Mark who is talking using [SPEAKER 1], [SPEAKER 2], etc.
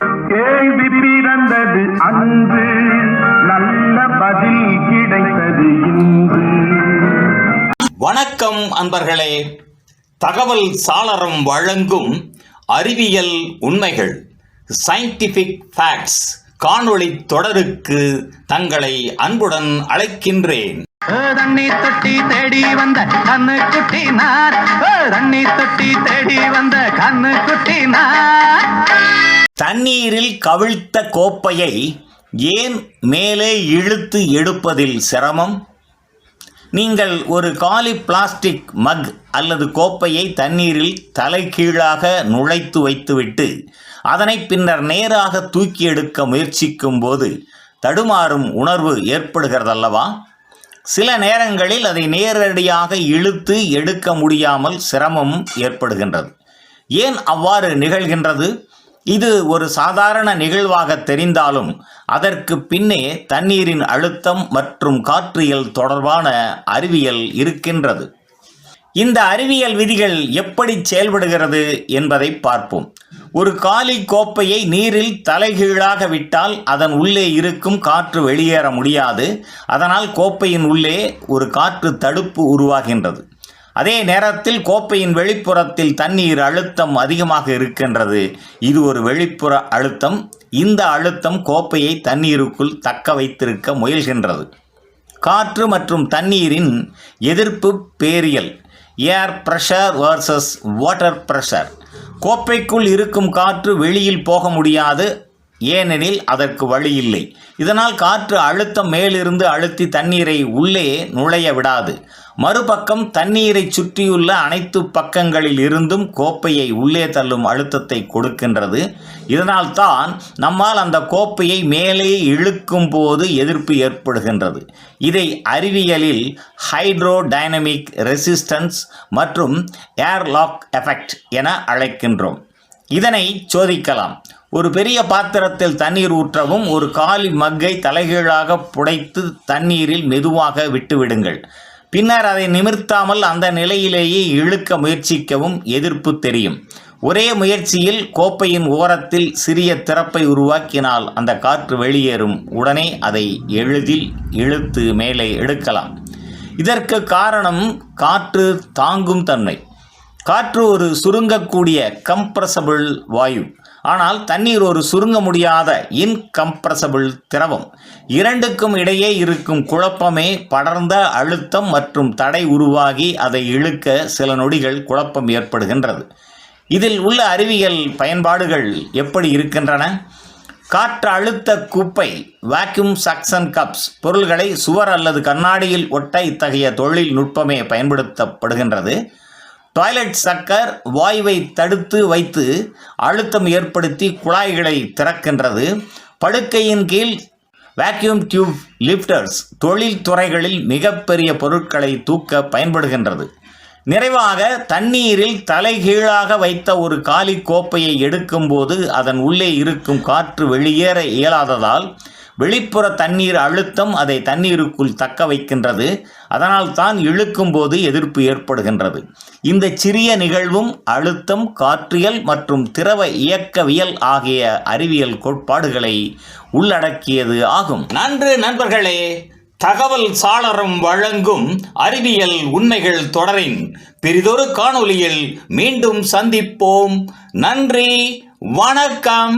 [SPEAKER 1] கேள்வி பிறந்தது அன்று நல்ல பதில் கிடைத்தது இன்று.
[SPEAKER 2] வணக்கம் அன்பர்களே. தகவல் சாளரம் வழங்கும் அறிவியல் உண்மைகள் சயின்டிஃபிக் ஃபேக்ட்ஸ் காணொளி தொடருக்கு தங்களை அன்புடன் அழைக்கின்றேன்.
[SPEAKER 3] தண்ணி தொட்டி தேடி வந்த கண்ணு குட்டினார் தண்ணி தொட்டி தேடி வந்த கண்ணு குட்டினார்
[SPEAKER 2] தண்ணீரில் கவிழ்த்த கோப்பையை ஏன் மேலே இழுத்து எடுப்பதில் சிரமம்? நீங்கள் ஒரு காலி பிளாஸ்டிக் மக் அல்லது கோப்பையை தண்ணீரில் தலைகீழாக நுழைத்து வைத்துவிட்டு அதனை பின்னர் நேராக தூக்கி எடுக்க முயற்சிக்கும் போது தடுமாறும் உணர்வு ஏற்படுகிறதல்லவா? சில நேரங்களில் அதை நேரடியாக இழுத்து எடுக்க முடியாமல் சிரமம் ஏற்படுகின்றது. ஏன் அவ்வாறு நிகழ்கின்றது? இது ஒரு சாதாரண நிகழ்வாக தெரிந்தாலும் அதற்கு பின்னே தண்ணீரின் அழுத்தம் மற்றும் காற்றியல் தொடர்பான அறிவியல் இருக்கின்றது. இந்த அறிவியல் விதிகள் எப்படி செயல்படுகிறது என்பதை பார்ப்போம். ஒரு காலி கோப்பையை நீரில் தலைகீழாக விட்டால் அதன் உள்ளே இருக்கும் காற்று வெளியேற முடியாது. அதனால் கோப்பையின் உள்ளே ஒரு காற்று தடுப்பு உருவாகின்றது. அதே நேரத்தில் கோப்பையின் வெளிப்புறத்தில் தண்ணீர் அழுத்தம் அதிகமாக இருக்கின்றது. இது ஒரு வெளிப்புற அழுத்தம். இந்த அழுத்தம் கோப்பையை தண்ணீருக்குள் தக்க வைத்திருக்க முயல்கின்றது. காற்று மற்றும் தண்ணீரின் எதிர்ப்பு Ferial air pressure versus water pressure. கோப்பைக்குள் இருக்கும் காற்று வெளியில் போக முடியாது. ஏனெனில் அதற்கு வழி இல்லை. இதனால் காற்று அழுத்தம் மேலிருந்து அழுத்தி தண்ணீரை உள்ளே நுழைய விடாது. மறுபக்கம் தண்ணீரை சுற்றியுள்ள அனைத்து பக்கங்களில் இருந்தும் கோப்பையை உள்ளே தள்ளும் அழுத்தத்தை கொடுக்கின்றது. இதனால் தான் நம்மால் அந்த கோப்பையை மேலே இழுக்கும் போது எதிர்ப்பு ஏற்படுகின்றது. இதை அறிவியலில் ஹைட்ரோடைனமிக் ரெசிஸ்டன்ஸ் மற்றும் ஏர்லாக் எஃபெக்ட் என அழைக்கின்றோம். இதனை சோதிக்கலாம். ஒரு பெரிய பாத்திரத்தில் தண்ணீர் ஊற்றவும் ஒரு காலி மக்கை தலைகீழாக புடைத்து தண்ணீரில் மெதுவாக விட்டுவிடுங்கள். பின்னர் அதை நிமிர்த்தாமல் அந்த நிலையிலேயே இழுக்க முயற்சிக்கவும் எதிர்ப்பு தெரியும். ஒரே முயற்சியில் கோப்பையின் ஓரத்தில் சிறிய திறப்பை உருவாக்கினால் அந்த காற்று வெளியேறும். உடனே அதை எளிதில் இழுத்து மேலே எடுக்கலாம். இதற்கு காரணம் காற்று தாங்கும் தன்மை. காற்று ஒரு சுருங்கக்கூடிய கம்ப்ரசபிள் வாயு. ஆனால் தண்ணீர் ஒரு சுருங்க முடியாத இன்கம்ப்ரசபிள் திரவம். இரண்டுக்கும் இடையே இருக்கும் குழப்பமே படர்ந்த அழுத்தம் மற்றும் தடை உருவாகி அதை இழுக்க சில நொடிகள் குழப்பம் ஏற்படுகின்றது. இதில் உள்ள அறிவியல் பயன்பாடுகள் எப்படி இருக்கின்றன? காற்று அழுத்த குப்பை வாக்யூம் சக்சன் கப்ஸ் பொருள்களை சுவர் அல்லது கண்ணாடியில் ஒட்ட இத்தகைய தொழில்நுட்பமே பயன்படுத்தப்படுகின்றது. டாய்லெட் சக்கர் வாயுவை தடுத்து வைத்து அழுத்தம் ஏற்படுத்தி குழாய்களை திறக்கின்றது. படுக்கையின் கீழ் வேக்யூம் டியூப் லிஃப்டர்ஸ் தொழில் துறைகளில் மிகப்பெரிய பொருட்களை தூக்க பயன்படுகின்றது. நிறைவாக தண்ணீரில் தலைகீழாக வைத்த ஒரு காலி கோப்பையை எடுக்கும்போது அதன் உள்ளே இருக்கும் காற்று வெளியேற இயலாததால் வெளிப்புற தண்ணீர் அழுத்தம் அதை தண்ணீருக்குள் தக்க வைக்கின்றது. அதனால் தான் இழுக்கும்போது எதிர்ப்பு ஏற்படுகின்றது. இந்த சிறிய நிகழ்வும் அழுத்தம் காற்றியல் மற்றும் திரவ இயக்கவியல் ஆகிய அறிவியல் கோட்பாடுகளை உள்ளடக்கியது ஆகும். நன்று நண்பர்களே தகவல் சாளரம் வழங்கும் அறிவியல் உண்மைகள் தொடரின் பெரிதொரு காணொளியில் மீண்டும் சந்திப்போம். நன்றி வணக்கம்.